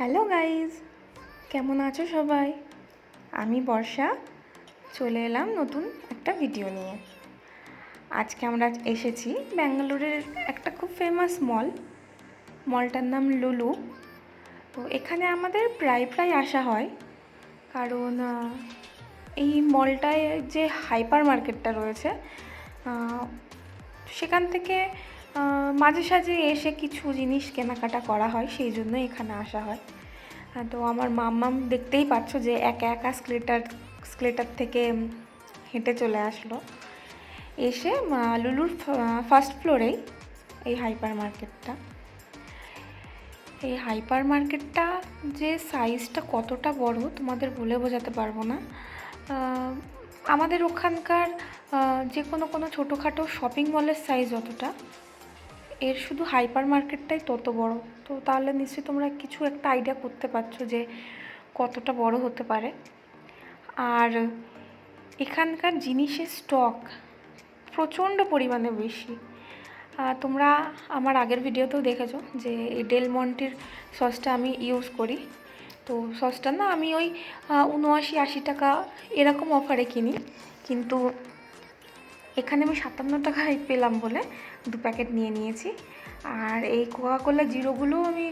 Hello guys, কেমন আছো সবাই? আমি বর্ষা, চলে এলাম নতুন একটা ভিডিও নিয়ে। আজকে আমরা এসেছি ব্যাঙ্গালোরের একটা খুব ফেমাস মল মলটার নাম লুলু। তো এখানে আমাদের প্রায় প্রায় আসা হয়। কারণ এই মলটায় যে হাইপার মার্কেটটা রয়েছে সেখান থেকে মাঝে সাঝে এসে কিছু জিনিস কেনাকাটা করা হয়, সেই জন্য এখানে আসা হয়। তো আমার মাম্মাম দেখতেই পাচ্ছ যে একা একা স্কেলেটার স্কেলেটার থেকে হেঁটে চলে আসলো। এসে লুলুর ফার্স্ট ফ্লোরেই এই হাইপার মার্কেটটা এই হাইপার মার্কেটটা যে সাইজটা কতটা বড় তোমাদের বলে বোঝাতে পারব না। আমাদের ওখানকার যে কোনো কোনো ছোটোখাটো শপিং মলের সাইজ যতটা এর শুধু হাইপার মার্কেটটাই তত বড়। তো তাহলে নিশ্চয়ই তোমরা কিছু একটা আইডিয়া করতে পারছ যে কতটা বড় হতে পারে। আর এখানকার জিনিসের স্টক প্রচণ্ড পরিমাণে বেশি। তোমরা আমার আগের ভিডিওতেও দেখেছ যে এই ডেলমন্টির সসটা আমি ইউজ করি। তো সসটা না আমি ওই উনআশি আশি টাকা এরকম অফারে কিনি। কিন্তু এখানে আমি সাতান্ন টাকায় পেলাম বলে দু প্যাকেট নিয়ে নিয়েছি। আর এই কোকা কোলা জিরোগুলোও আমি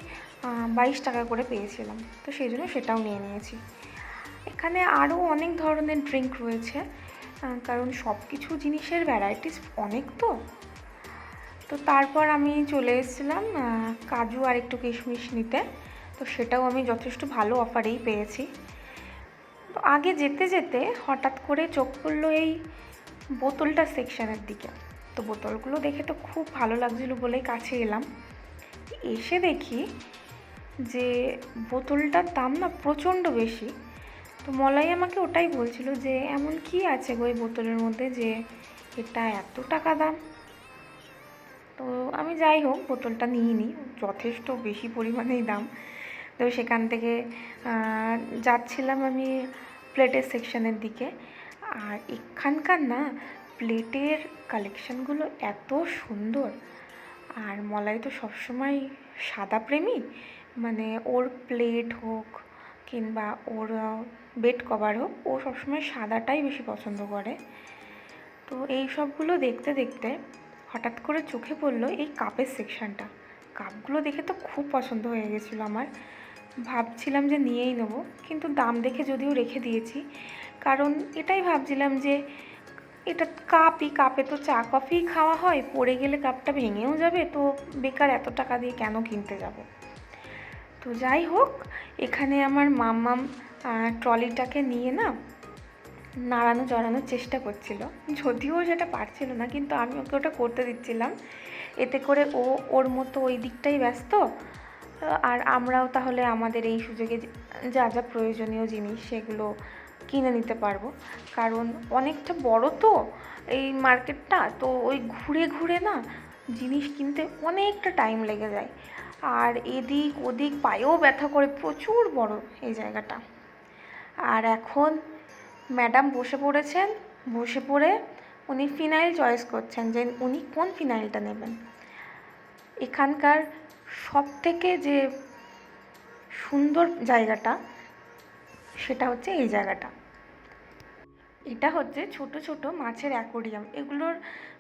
বাইশ টাকা করে পেয়েছিলাম। তো সেই জন্য সেটাও নিয়ে নিয়েছি। এখানে আরও অনেক ধরনের ড্রিঙ্ক রয়েছে কারণ সব কিছু জিনিসের ভ্যারাইটিস অনেক তো। তো তারপর আমি চলে এসেছিলাম কাজু আর একটু কিশমিশ নিতে। তো সেটাও আমি যথেষ্ট ভালো অফারেই পেয়েছি। তো আগে যেতে যেতে হঠাৎ করে চোখ পড়ল এই বোতলটা সেকশনের দিকে। তো বোতলগুলো দেখে তো খুব ভালো লাগছিল বলেই কাছে এলাম। এসে দেখি যে বোতলটার দাম না প্রচণ্ড বেশি। তো মলাই আমাকে ওটাই বলছিল যে, এমন কি আছে গো এই বোতলের মধ্যে যে এটা এত টাকা দাম? তো আমি যাই হোক, বোতলটা নিয়ে নিই। যথেষ্ট বেশি পরিমাণেই দাম। তো সেখান থেকে যাচ্ছিলাম আমি প্লেটের সেকশনের দিকে। আর এখানকার না, প্লেটের কালেকশানগুলো এত সুন্দর। আর মলাই তো সবসময় সাদা প্রেমী মানে ওর প্লেট হোক কিংবা ওর বেড কভার হোক, ও সবসময় সাদাটাই বেশি পছন্দ করে। তো এই সবগুলো দেখতে দেখতে হঠাৎ করে চোখে পড়ল এই কাপের সেকশনটা কাপগুলো দেখে তো খুব পছন্দ হয়ে গেছিল আমার। ভাবছিলাম যে নিয়েই নেব, কিন্তু দাম দেখে যদিও রেখে দিয়েছি। কারণ এটাই ভাবছিলাম যে এটা কাপই, কাপে তো চা কফি খাওয়া হয়, পড়ে গেলে কাপটা ভেঙেও যাবে, তো বেকার এত টাকা দিয়ে কেন কিনতে যাব? তো যাই হোক, এখানে আমার মাম্মাম ট্রলিটাকে নিয়ে না নাড়ানো জড়ানোর চেষ্টা করছিল। যদিও সেটা পারছিল না, কিন্তু আমি ওকে ওটা করতে দিচ্ছিলাম। এতে করে ও ওর মতো ওই দিকটাই ব্যস্ত আর আমরাও তাহলে আমাদের এই সুযোগে যা যা প্রয়োজনীয় জিনিস সেগুলো কিনে নিতে পারব। কারণ অনেকটা বড় তো এই মার্কেটটা, তো ওই ঘুরে ঘুরে না জিনিস কিনতে অনেকটা টাইম লেগে যায়। আর এদিক ওদিক পায়েও ব্যথা করে প্রচুর বড় এই জায়গাটা। আর এখন ম্যাডাম বসে পড়েছেন, বসে পড়ে উনি ফিনাইল চয়েস করছেন যে উনি কোন ফিনাইলটা নেবেন। এখানকার সব থেকে যে সুন্দর জায়গাটা, সেটা হচ্ছে এই জায়গাটা। এটা হচ্ছে ছোট ছোট মাছের অ্যাকোরিয়াম। এগুলোর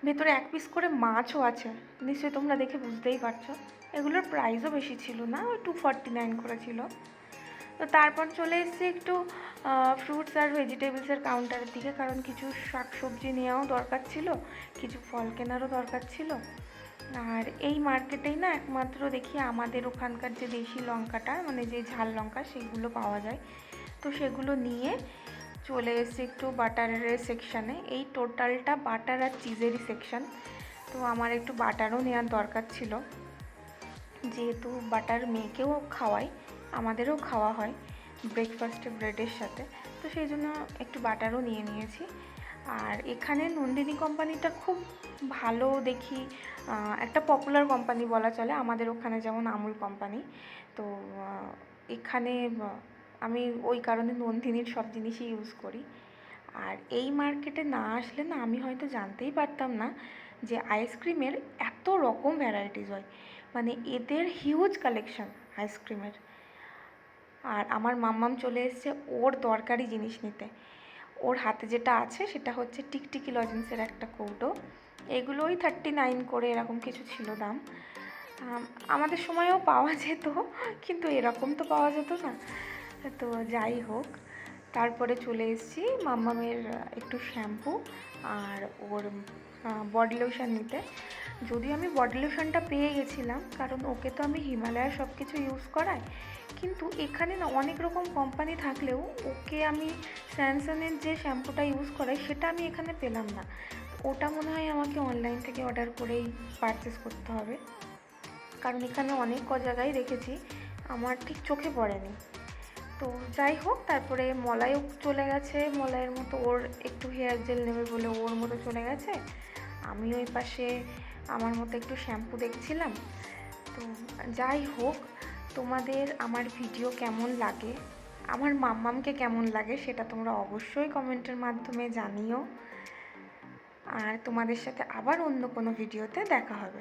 ভেতরে এক পিস করে মাছও আছে। নিশ্চয়ই তোমরা দেখে বুঝতেই পারছ। এগুলোর প্রাইসও বেশি ছিল না, ওই টু ফর্টি নাইন করে ছিল। তো তারপর চলে এসেছি একটু ফ্রুটস আর ভেজিটেবলসের কাউন্টারের দিকে, কারণ কিছু শাক সবজি নেওয়াও দরকার ছিল, কিছু ফল কেনারও দরকার ছিল। আর এই মার্কেটেই না একমাত্র দেখি আমাদের ওখানকার যে দেশি লঙ্কাটা মানে যে ঝাল লঙ্কা সেগুলো পাওয়া যায়। তো সেগুলো নিয়ে চলে এসেছি একটু বাটারের সেকশানে এই টোটালটা বাটার আর চিজেরই সেকশান তো আমার একটু বাটারও নেওয়ার দরকার ছিল। যেহেতু বাটার মেয়েকেও খাওয়াই, আমাদেরও খাওয়া হয় ব্রেকফাস্টে ব্রেডের সাথে। তো সেই জন্য একটু বাটারও নিয়ে নিয়েছি। আর এখানে নন্দিনী কোম্পানিটা খুব ভালো দেখি একটা পপুলার কোম্পানি বলা চলে আমাদের ওখানে যেমন আমুল কোম্পানি। তো এখানে আমি ওই কারণে নন্দিনীর সব জিনিসই ইউজ করি। আর এই মার্কেটে না আসলে না আমি হয়তো জানতেই পারতাম না যে আইসক্রিমের এত রকম ভ্যারাইটিস হয়। মানে এদের হিউজ কালেকশন আইসক্রিমের আর আমার মাম্মাম চলে এসছে, ওর দরকারি জিনিস নিতে। ওর হাতে যেটা আছে সেটা হচ্ছে টিকটিকি লজেন্সের একটা কৌটো। এগুলোই থার্টি নাইন করে এরকম কিছু ছিল দাম। আমাদের সময়ও পাওয়া যেত, কিন্তু এরকম তো পাওয়া যেত না। তো যাই হোক, তারপরে চলে এসেছি মাম্মামের একটু শ্যাম্পু আর ওর বডি লোশন নিতে। যদিও আমি বডি লোশনটা পেয়ে গেছিলাম, কারণ ওকে তো আমি হিমালয়ার সব কিছু ইউজ করাই। কিন্তু এখানে না অনেক রকম কোম্পানি থাকলেও ওকে আমি স্যামসাংয়ের যে শ্যাম্পুটা ইউজ করাই, সেটা আমি এখানে পেলাম না। ওটা মনে হয় আমাকে অনলাইন থেকে অর্ডার করেই পারচেস করতে হবে। কারণ এখানে অনেক ক জায়গায় দেখেছি আমার ঠিক চোখে পড়েনি। তো যাই হোক, তারপরে মলাইও চলে গেছে, মলাইয়ের মতো ওর একটু হেয়ার জেল নেবে বলে ওর মতো চলে গেছে। আমি ওই পাশে আমার মতো একটু শ্যাম্পু দেখছিলাম। তো যাই হোক, তোমাদের আমার ভিডিও কেমন লাগে? আমার মাম্মামকে কেমন লাগে সেটা তোমরা অবশ্যই কমেন্টের মাধ্যমে জানিও। আর তোমাদের সাথে আবার অন্য কোনো ভিডিওতে দেখা হবে।